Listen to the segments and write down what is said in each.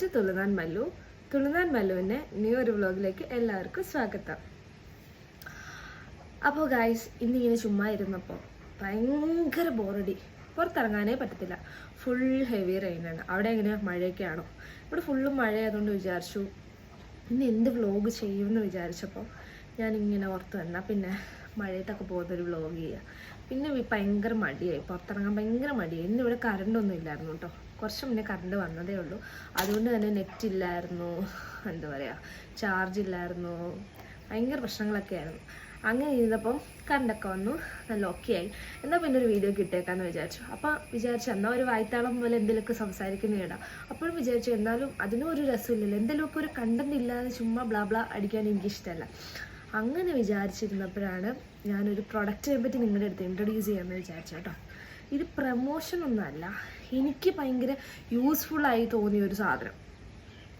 To തുളുനാൻ മല്ലു. തുളുനാൻ മല്ലുവിന്റെ ന്യൂ ഒരു വ്ളോഗിലേക്ക് എല്ലാവർക്കും സ്വാഗതം. അപ്പോൾ ഗായ്സ് ഇന്നിങ്ങനെ ചുമ്മാ ഇരുന്നപ്പോൾ ഭയങ്കര ബോറടി പുറത്തിറങ്ങാനേ പറ്റത്തില്ല. ഫുൾ ഹെവി റെയിനാണ് അവിടെ എങ്ങനെ മഴയൊക്കെ ആണോ? ഇവിടെ ഫുള്ളും മഴയായതുകൊണ്ട് വിചാരിച്ചു. ഇന്ന് എന്ത് വ്ളോഗ് ചെയ്യുമെന്ന് വിചാരിച്ചപ്പോൾ ഞാനിങ്ങനെ ഓർത്ത് വന്നാൽ പിന്നെ മഴയത്തൊക്കെ പോകുന്നൊരു വ്ളോഗ് ചെയ്യുക പിന്നെ ഭയങ്കര മടിയായി. പുറത്തിറങ്ങാൻ ഭയങ്കര മടിയായി. ഇന്ന് ഇവിടെ കറണ്ട് ഒന്നും ഇല്ലായിരുന്നു കേട്ടോ. കുറച്ച് മുന്നേ കറണ്ട് വന്നതേ ഉള്ളൂ. അതുകൊണ്ട് തന്നെ നെറ്റ് ഇല്ലായിരുന്നു. എന്താ പറയുക ചാർജ് ഇല്ലായിരുന്നു. ഭയങ്കര പ്രശ്നങ്ങളൊക്കെ ആയിരുന്നു. അങ്ങനെ ഇരുന്നപ്പം കറണ്ടൊക്കെ വന്നു. നല്ല ഓക്കെ ആയി. എന്നാൽ പിന്നെ ഒരു വീഡിയോ കിട്ടേക്കാന്ന് വിചാരിച്ചു. അപ്പം വിചാരിച്ചു എന്നാൽ ഒരു വായ്ത്താളം പോലെ എന്തെങ്കിലുമൊക്കെ സംസാരിക്കുന്ന ഇടാം അപ്പോഴും വിചാരിച്ചു എന്നാലും അതിനും ഒരു രസമില്ലല്ലോ. എന്തെങ്കിലുമൊക്കെ ഒരു കണ്ടന്റ് ഇല്ലാതെ ചുമ്മാ ബ്ലാ ബ്ലാ അടിക്കാൻ എനിക്കിഷ്ടമല്ല അങ്ങനെ വിചാരിച്ചിരുന്നപ്പോഴാണ് ഞാനൊരു പ്രൊഡക്റ്റിനെ പറ്റി നിങ്ങളുടെ അടുത്ത് ഇൻട്രൊഡ്യൂസ് ചെയ്യാമെന്ന് വിചാരിച്ചു കേട്ടോ. ഇത് പ്രമോഷൻ ഒന്നുമല്ല എനിക്ക് ഭയങ്കര യൂസ്ഫുള്ളായി തോന്നിയ ഒരു സാധനം.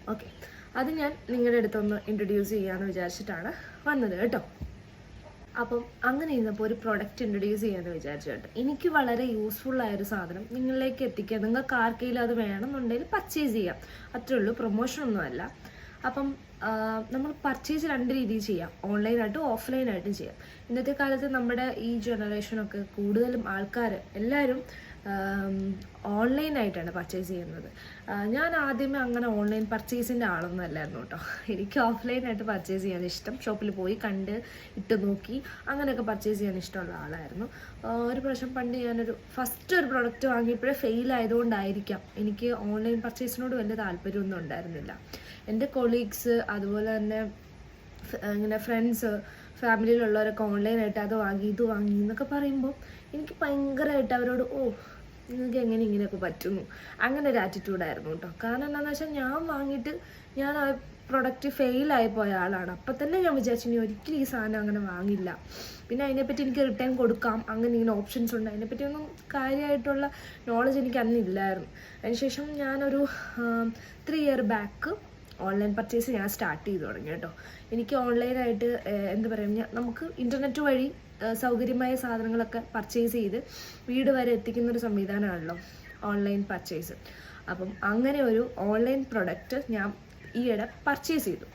ഓക്കെ അത് ഞാൻ നിങ്ങളുടെ അടുത്തൊന്ന് ഇൻട്രൊഡ്യൂസ് ചെയ്യാമെന്ന് വിചാരിച്ചിട്ടാണ് വന്നത് കേട്ടോ. അപ്പം അങ്ങനെ ഇരുന്നപ്പോൾ ഒരു പ്രൊഡക്റ്റ് ഇൻട്രൊഡ്യൂസ് ചെയ്യാമെന്ന് വിചാരിച്ചു കേട്ടോ. എനിക്ക് വളരെ യൂസ്ഫുൾ ആയ ഒരു സാധനം നിങ്ങളിലേക്ക് എത്തിക്കുക നിങ്ങൾക്ക് ആർക്കെങ്കിലും അത് വേണമെന്നുണ്ടെങ്കിൽ പർച്ചേസ് ചെയ്യാം. അത്രേ ഉള്ളൂ. പ്രൊമോഷൻ ഒന്നുമല്ല അപ്പം നമ്മൾ പർച്ചേസ് രണ്ട് രീതിയിൽ ചെയ്യാം. ഓൺലൈനായിട്ടും ഓഫ്ലൈനായിട്ടും ചെയ്യാം. ഇന്നത്തെ കാലത്ത് നമ്മുടെ ഈ ജനറേഷനൊക്കെ കൂടുതലും ആൾക്കാർ എല്ലാവരും ഓൺലൈനായിട്ടാണ് പർച്ചേസ് ചെയ്യുന്നത്. ഞാൻ ആദ്യമേ അങ്ങനെ ഓൺലൈൻ പർച്ചേസിന്റെ ആളൊന്നും അല്ലായിരുന്നു കേട്ടോ. എനിക്ക് ഓഫ്ലൈനായിട്ട് പർച്ചേസ് ചെയ്യാൻ ഇഷ്ടം. ഷോപ്പിൽ പോയി കണ്ട് ഇട്ട് നോക്കി അങ്ങനെയൊക്കെ പർച്ചേസ് ചെയ്യാൻ ഇഷ്ടമുള്ള ആളായിരുന്നു. ഒരു പ്രാവശ്യം പണ്ട് ഞാനൊരു ഫസ്റ്റ് ഒരു പ്രോഡക്റ്റ് വാങ്ങിയപ്പോഴേ ഫെയിൽ ആയതുകൊണ്ടായിരിക്കാം. എനിക്ക് ഓൺലൈൻ പർച്ചേസിനോട് വലിയ താല്പര്യമൊന്നും ഉണ്ടായിരുന്നില്ല. എന്റെ കൊളീഗ്സ് അതുപോലെ തന്നെ ഇങ്ങനെ ഫ്രണ്ട്സ് ഫാമിലിയിലുള്ളവരൊക്കെ ഓൺലൈനായിട്ട് അത് വാങ്ങി ഇത് വാങ്ങി എന്നൊക്കെ പറയുമ്പോൾ എനിക്ക് ഭയങ്കരമായിട്ട് അവരോട് ഓ നിങ്ങൾക്ക് എങ്ങനെ ഇങ്ങനെയൊക്കെ പറ്റുന്നു? അങ്ങനെ ഒരു ആറ്റിറ്റ്യൂഡായിരുന്നു കേട്ടോ. കാരണം എന്താണെന്ന് വെച്ചാൽ ഞാൻ വാങ്ങിയിട്ട് ഞാൻ ആ പ്രൊഡക്റ്റ് ഫെയിലായി പോയ ആളാണ്. അപ്പം തന്നെ ഞാൻ വിചാരിച്ചു ഇനി ഒരിക്കലും ഈ സാധനം അങ്ങനെ വാങ്ങില്ല. പിന്നെ അതിനെപ്പറ്റി എനിക്ക് റിട്ടേൺ കൊടുക്കാം. അങ്ങനെ ഇങ്ങനെ ഓപ്ഷൻസ് ഉണ്ട്. അതിനെപ്പറ്റി ഒന്നും കാര്യമായിട്ടുള്ള നോളജ് എനിക്ക് അന്നില്ലായിരുന്നു അതിനുശേഷം ഞാനൊരു three year back online purchase ഞാൻ സ്റ്റാർട്ട് ചെയ്തു തുടങ്ങി കേട്ടോ. എനിക്ക് ഓൺലൈനായിട്ട് എന്താ പറയുക നമുക്ക് ഇന്റർനെറ്റ് വഴി സൗകര്യമായ സാധനങ്ങളൊക്കെ പർച്ചേസ് ചെയ്ത് വീട് വരെ എത്തിക്കുന്ന ഒരു സംവിധാനമാണല്ലോ ഓൺലൈൻ പർച്ചേസ് അപ്പം അങ്ങനെ ഒരു ഓൺലൈൻ പ്രൊഡക്റ്റ് ഞാൻ ഈയിടെ പർച്ചേസ് ചെയ്തു.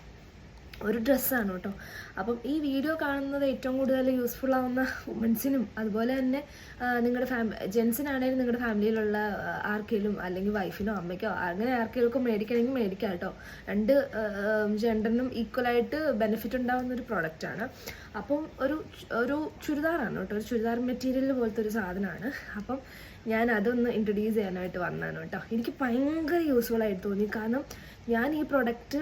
ഒരു ഡ്രസ്സാണ് കേട്ടോ. അപ്പം ഈ വീഡിയോ കാണുന്നത് ഏറ്റവും കൂടുതൽ യൂസ്ഫുൾ ആവുന്ന വുമൻസിനും അതുപോലെ തന്നെ നിങ്ങളുടെ ഫാമി ജെൻസിനാണെങ്കിലും നിങ്ങളുടെ ഫാമിലിയിലുള്ള ആർക്കെങ്കിലും അല്ലെങ്കിൽ വൈഫിനോ അമ്മയ്ക്കോ അങ്ങനെ ആർക്കെങ്കിലും മേടിക്കണമെങ്കിൽ മേടിക്കാം കേട്ടോ. രണ്ട് ജെൻഡറിനും ഈക്വലായിട്ട് ബെനിഫിറ്റ് ഉണ്ടാകുന്ന ഒരു പ്രോഡക്റ്റാണ് അപ്പം ഒരു ഒരു ചുരിദാറാണ് കേട്ടോ. ഒരു ചുരിദാർ മെറ്റീരിയൽ പോലത്തെ ഒരു സാധനമാണ് അപ്പം ഞാൻ അതൊന്ന് ഇൻട്രൊഡ്യൂസ് ചെയ്യാനായിട്ട് വന്നതാണ് കേട്ടോ. എനിക്ക് ഭയങ്കര യൂസ്ഫുൾ ആയിട്ട് തോന്നി. കാരണം ഞാൻ ഈ പ്രൊഡക്റ്റ്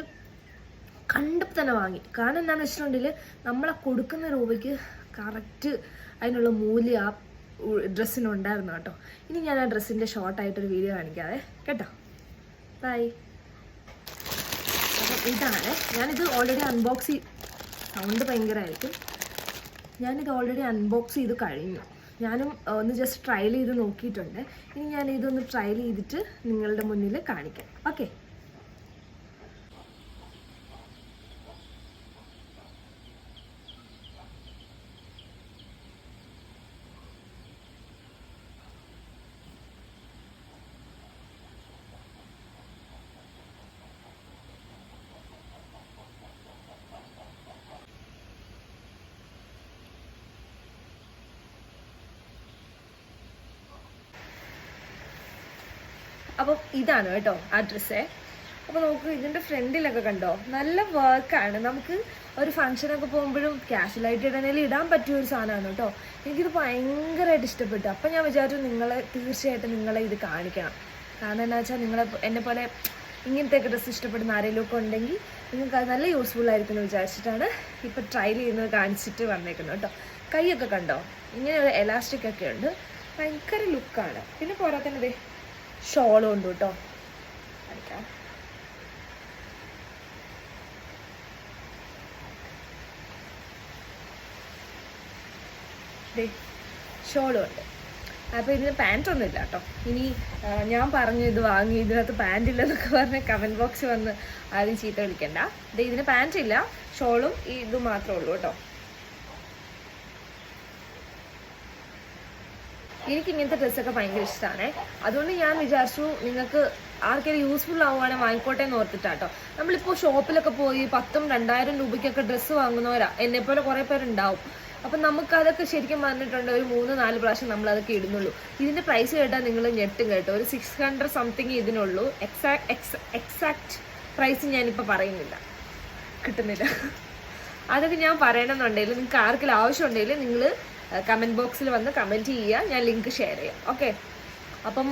കണ്ടപ്പോൾ തന്നെ വാങ്ങി. കാരണം എന്താണെന്ന് വെച്ചിട്ടുണ്ടെങ്കിൽ നമ്മളെ കൊടുക്കുന്ന രൂപയ്ക്ക് കറക്റ്റ് അതിനുള്ള മൂല്യം ആ ഡ്രസ്സിനുണ്ടായിരുന്നു കേട്ടോ. ഇനി ഞാൻ ആ ഡ്രസ്സിന്റെ ഷോർട്ടായിട്ടൊരു വീഡിയോ കാണിക്കാതെ കേട്ടോ? ബൈ അപ്പം ഇതാണ്. ഞാനിത് ഓൾറെഡി അൺബോക്സ് സൗണ്ട് ഭയങ്കരമായിരിക്കും ഞാനിത് ഓൾറെഡി അൺബോക്സ് ചെയ്ത് കഴിഞ്ഞു. ഞാനും ഒന്ന് ജസ്റ്റ് ട്രയൽ ചെയ്ത് നോക്കിയിട്ടുണ്ട്. ഇനി ഞാൻ ഇതൊന്ന് ട്രയൽ ചെയ്തിട്ട് നിങ്ങളുടെ മുന്നിൽ കാണിക്കാം. ഓക്കെ അപ്പം ഇതാണ് കേട്ടോ ആ ഡ്രസ്സേ അപ്പോൾ നമുക്ക് ഇതിന്റെ ഫ്രണ്ടിലൊക്കെ കണ്ടോ? നല്ല വർക്കാണ് നമുക്ക് ഒരു ഫംഗ്ഷനൊക്കെ പോകുമ്പോഴും ക്യാഷ്വലായിട്ട് ഇടണേലും ഇടാൻ പറ്റിയ ഒരു സാധനമാണ് കേട്ടോ. എനിക്കിത് ഭയങ്കരമായിട്ട് ഇഷ്ടപ്പെട്ടു. അപ്പം ഞാൻ വിചാരിച്ചു നിങ്ങളെ തീർച്ചയായിട്ടും നിങ്ങളെ ഇത് കാണിക്കണം. കാരണം എന്താ വെച്ചാൽ നിങ്ങളെ എന്നെ പോലെ ഇങ്ങനത്തെയൊക്കെ ഡ്രസ്സ് ഇഷ്ടപ്പെടുന്ന ആരെങ്കിലും ഒക്കെ ഉണ്ടെങ്കിൽ നിങ്ങൾക്ക് അത് നല്ല യൂസ്ഫുൾ ആയിരിക്കും എന്ന് വിചാരിച്ചിട്ടാണ് ഇപ്പോൾ ട്രയൽ ചെയ്യുന്നത് കാണിച്ചിട്ട് വന്നേക്കുന്നത് കേട്ടോ. കൈയൊക്കെ കണ്ടോ? ഇങ്ങനെ ഒരു എലാസ്റ്റിക് ഒക്കെ ഉണ്ട്. ഭയങ്കര ലുക്കാണ് പിന്നെ പോരാത്തന്നെ ഷോളും ഉണ്ട് കേട്ടോ കാണിക്കാം ഷോളും ഉണ്ട് അപ്പോൾ ഇതിന് പാന്റ് ഒന്നും ഇല്ല കേട്ടോ ഇനി ഞാൻ പറഞ്ഞു ഇത് വാങ്ങി ഇതിനകത്ത് പാന്റ് ഇല്ലെന്നൊക്കെ പറഞ്ഞ് കമന്റ് ബോക്സ് വന്ന് ആരും ചീത്ത വിളിക്കണ്ട. ഇതിന് പാന്റ് ഇല്ല ഷോളും ഇതും മാത്രമേ ഉള്ളൂ കേട്ടോ എനിക്ക് ഇങ്ങനത്തെ ഡ്രസ്സൊക്കെ ഭയങ്കര ഇഷ്ടമാണ് അതുകൊണ്ട് ഞാൻ വിചാരിച്ചു നിങ്ങൾക്ക് ആർക്കെങ്കിലും യൂസ്ഫുൾ ആവുകയാണെങ്കിൽ വാങ്ങിക്കോട്ടെ എന്ന് ഓർത്തിട്ടാട്ടോ. നമ്മളിപ്പോൾ ഷോപ്പിലൊക്കെ പോയി പത്തും രണ്ടായിരം രൂപയ്ക്കൊക്കെ ഡ്രസ്സ് വാങ്ങുന്നവരാ. എന്നെ പോലെ കുറേ പേരുണ്ടാവും. അപ്പം നമുക്ക് അതൊക്കെ ശരിക്കും പറഞ്ഞിട്ടുണ്ട് ഒരു മൂന്ന് നാല് പ്രാവശ്യം നമ്മൾ അതൊക്കെ ഇടുന്നുള്ളൂ. ഇതിന്റെ പ്രൈസ് കേട്ടാൽ നിങ്ങൾ ഞെട്ടും കേട്ടോ. ഒരു സിക്സ് ഹൺഡ്രഡ് സംതിങ് ഇതിനുള്ളൂ. എക്സാക്ട് എക്സാക്ട് പ്രൈസ് ഞാനിപ്പോൾ പറയുന്നില്ല. കിട്ടുന്നില്ല. അതൊക്കെ ഞാൻ പറയണമെന്നുണ്ടെങ്കിൽ നിങ്ങൾക്ക് ആർക്കെങ്കിലും ആവശ്യമുണ്ടെങ്കിൽ നിങ്ങൾ കമന്റ് ബോക്സിൽ വന്ന് കമന്റ് ചെയ്യുക. ഞാൻ ലിങ്ക് ഷെയർ ചെയ്യാം. ഓക്കെ അപ്പം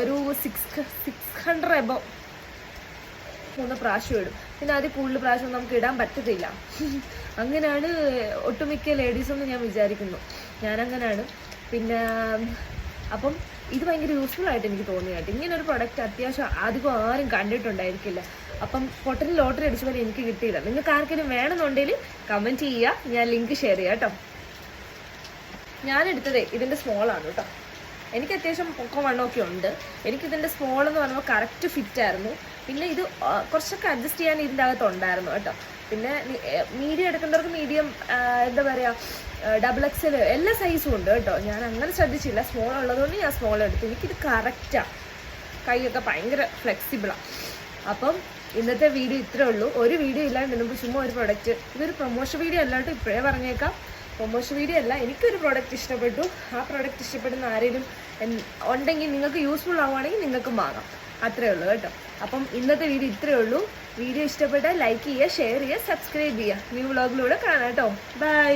ഒരു സിക്സ് സിക്സ് ഹൺഡ്രഡ് എബോ മൂന്ന് പ്രാവശ്യം ഇടും. പിന്നെ അതിൽ കൂടുതൽ പ്രാവശ്യം നമുക്ക് ഇടാൻ പറ്റത്തില്ല. അങ്ങനെയാണ് ഒട്ടുമിക്ക ലേഡീസ് എന്ന് ഞാൻ വിചാരിക്കുന്നു. ഞാനങ്ങനെയാണ് പിന്നെ അപ്പം ഇത് ഭയങ്കര യൂസ്ഫുൾ ആയിട്ട് എനിക്ക് തോന്നി കേട്ടോ. ഇങ്ങനെ ഒരു പ്രൊഡക്റ്റ് അത്യാവശ്യം അധികം ആരും കണ്ടിട്ടുണ്ടായിരിക്കില്ല. അപ്പം പൊട്ടന് ലോട്ടറി അടിച്ച പോലെ എനിക്ക് കിട്ടിയില്ല. നിങ്ങൾക്ക് ആർക്കെങ്കിലും വേണമെന്നുണ്ടെങ്കിൽ കമന്റ് ചെയ്യുക. ഞാൻ ലിങ്ക് ഷെയർ ചെയ്യാം കേട്ടോ. ഞാൻ എടുത്തതേ ഇതിന്റെ സ്മോൾ ആണ് കേട്ടോ. എനിക്ക് അത്യാവശ്യം പൊക്കം വണ്ണമൊക്കെ ഉണ്ട്. എനിക്കിതിന്റെ സ്മോൾ എന്ന് പറയുമ്പോൾ കറക്റ്റ് ഫിറ്റ് ആയിരുന്നു. പിന്നെ ഇത് കുറച്ചൊക്കെ അഡ്ജസ്റ്റ് ചെയ്യാൻ ഇതിന്റെ അകത്ത് ഉണ്ടായിരുന്നു കേട്ടോ. പിന്നെ മീഡിയം എടുക്കേണ്ടവർക്ക് മീഡിയം എന്താ പറയുക ഡബിൾ എക്സൽ എല്ലാ സൈസും ഉണ്ട് കേട്ടോ. ഞാൻ അങ്ങനെ ശ്രദ്ധിച്ചില്ല. സ്മോൾ ഉള്ളതുകൊണ്ട് ഞാൻ സ്മോൾ എടുത്തു. എനിക്കിത് കറക്റ്റാണ് കൈയൊക്കെ ഭയങ്കര ഫ്ലെക്സിബിളാണ് അപ്പം ഇന്നത്തെ വീഡിയോ ഇത്രേ ഉള്ളൂ. ഒരു വീഡിയോ ഇല്ലാണ്ട് ചുമ്മാ ഒരു പ്രൊഡക്റ്റ് ഇതൊരു പ്രൊമോഷൻ വീഡിയോ അല്ലാണ്ട് ഇപ്പോഴേ പറഞ്ഞേക്കാം. പ്രൊമോഷൻ വീഡിയോ അല്ല എനിക്കൊരു പ്രോഡക്റ്റ് ഇഷ്ടപ്പെട്ടു. ആ പ്രോഡക്റ്റ് ഇഷ്ടപ്പെടുന്ന ആരെങ്കിലും ഉണ്ടെങ്കിൽ നിങ്ങൾക്ക് യൂസ്ഫുൾ ആവുകയാണെങ്കിൽ നിങ്ങൾക്കും വാങ്ങാം. അത്രേ ഉള്ളൂ കേട്ടോ. അപ്പം ഇന്നത്തെ വീഡിയോ ഇത്രേ ഉള്ളൂ. വീഡിയോ ഇഷ്ടപ്പെട്ടാൽ ലൈക്ക് ചെയ്യുക ഷെയർ ചെയ്യുക സബ്സ്ക്രൈബ് ചെയ്യുക. ന്യൂ വ്ളോഗിലൂടെ കാണാം കേട്ടോ. ബൈ